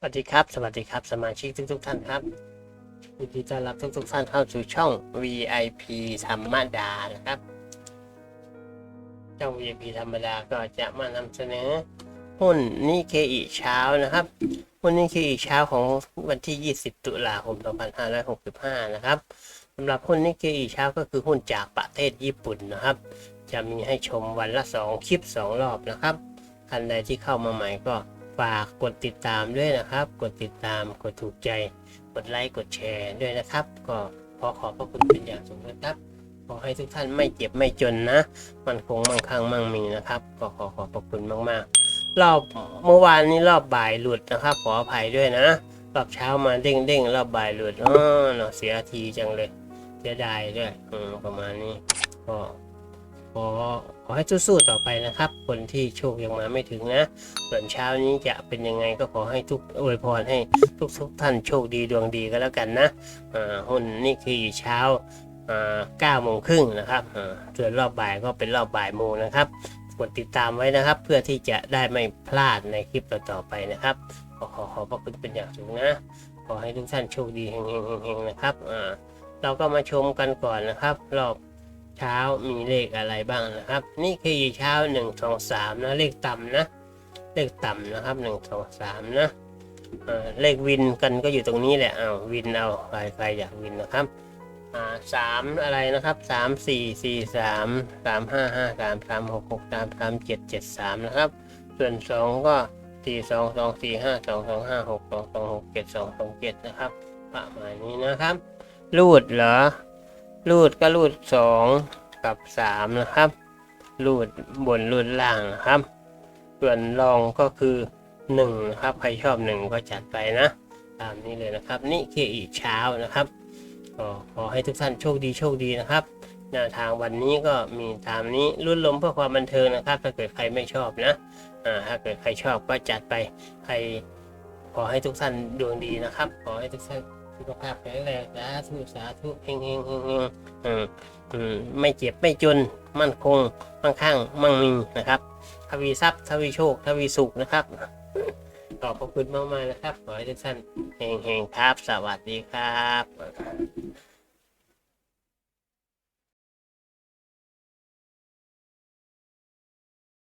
สวัสดีครับ สวัสดีครับ สมาชิกทุกทุกท่านครับยินดีต้อนรับทุกทุกท่านเข้าสู่ช่อง VIP ธรรมดานะครับช่อง VIP ธรรมดาก็จะมานำเสนอหุ้นนิเคอิเช้านะครับหุ้นนิเคอิเช้าของวันที่ 20 ตุลาคม 2565 นะครับสำหรับหุ้นนิเคอิเช้าก็คือหุ้นจากประเทศญี่ปุ่นนะครับ จะมีให้ชมวันละ 2 คลิป 2 รอบนะครับท่านใดที่เข้ามาใหม่ก็ ฝากกดติดตามด้วยนะครับ กดติดตามกดถูกใจ กดไลค์กดแชร์ด้วยนะครับ ก็ขอขอบพระคุณเป็นอย่างสูงนะครับขอให้ทุกท่านไม่เจ็บไม่จนนะมันคงมั่งคั่งมั่งมีนะครับ ก็ขอขอบพระคุณมากๆ รอบเมื่อวานนี้รอบบ่ายหลุดนะครับ ขออภัยด้วยนะรอบเช้ามาเด้งเด้งรอบบ่ายหลุดอ๋อเนาะเสียทีจังเลย เสียดายด้วยประมาณนี้ก็ อขอให้สู้ๆต่อไปนะครับ คนที่โชคยังมาไม่ถึงนะ ส่วนเช้านี้จะเป็นยังไงก็ขอให้ทุกอวยพรให้ทุกทุกท่านโชคดีดวงดีก็แล้วกันนะอ่าหุ้นนี่คือเช้าอ่าเก้าโมงครึ่งนะครับอ่าส่วนรอบบ่ายก็เป็นรอบบ่ายโมงนะครับกดติดตามไว้นะครับ เพื่อที่จะได้ไม่พลาดในคลิปต่อๆไปนะครับ ขอขอขอบพระคุณเป็นอย่างสูงนะ ขอให้ทุกท่านโชคดีเฮงๆๆๆนะครับอ่าเราก็มาชมกันก่อนนะครับ รอบ เช้ามีเลขอะไรบ้างนะครับ นี่คือเช้าหนึ่งสองสามนะเลขต่ำนะ เลขต่ำนะครับหนึ่งสองสามนะเลขวินกันก็อยู่ตรงนี้แหละเอาวินเอาใครใครอยากวินนะครับสามอะไรนะครับสามสี่สี่สามสามห้าห้าสามสามหกหกสามสามเจ็ดเจ็ดสามนะครับ ส่วนสองก็สี่สองสองสี่ห้าสองสองห้าหกสองสองหกเจ็ดสองสองเจ็ดนะครับประมาณนี้นะครับรูดเหรอ รูดก็รูดสองกับสามนะครับ รูดบนรูดล่างนะครับ ส่วนรองก็คือ1นะครับ ใครชอบ1ก็จัดไปนะ ตามนี้เลยนะครับ นี่คืออีกเช้านะครับขอให้ทุกท่านโชคดีโชคดีนะครับแนวทางวันนี้ก็มีตามนี้รุ่นลมเพื่อความบันเทิงนะครับ ถ้าเกิดใครไม่ชอบนะถ้าเกิดใครชอบก็จัดไป ใครขอให้ทุกท่านดวงดีนะครับ ขอให้ทุกท่าน สุขภาพแข็งแรงสาธุสาธุเฮงเฮงเฮงเฮงอืมอืมไม่เจ็บไม่จน มั่นคงมั่งคั่งมั่งมีนะครับ ทวีทรัพย์ทวีโชคทวีสุขนะครับขอบพระคุณมากๆนะครับ ขอให้ทุกท่านเฮงๆครับ สวัสดีครับ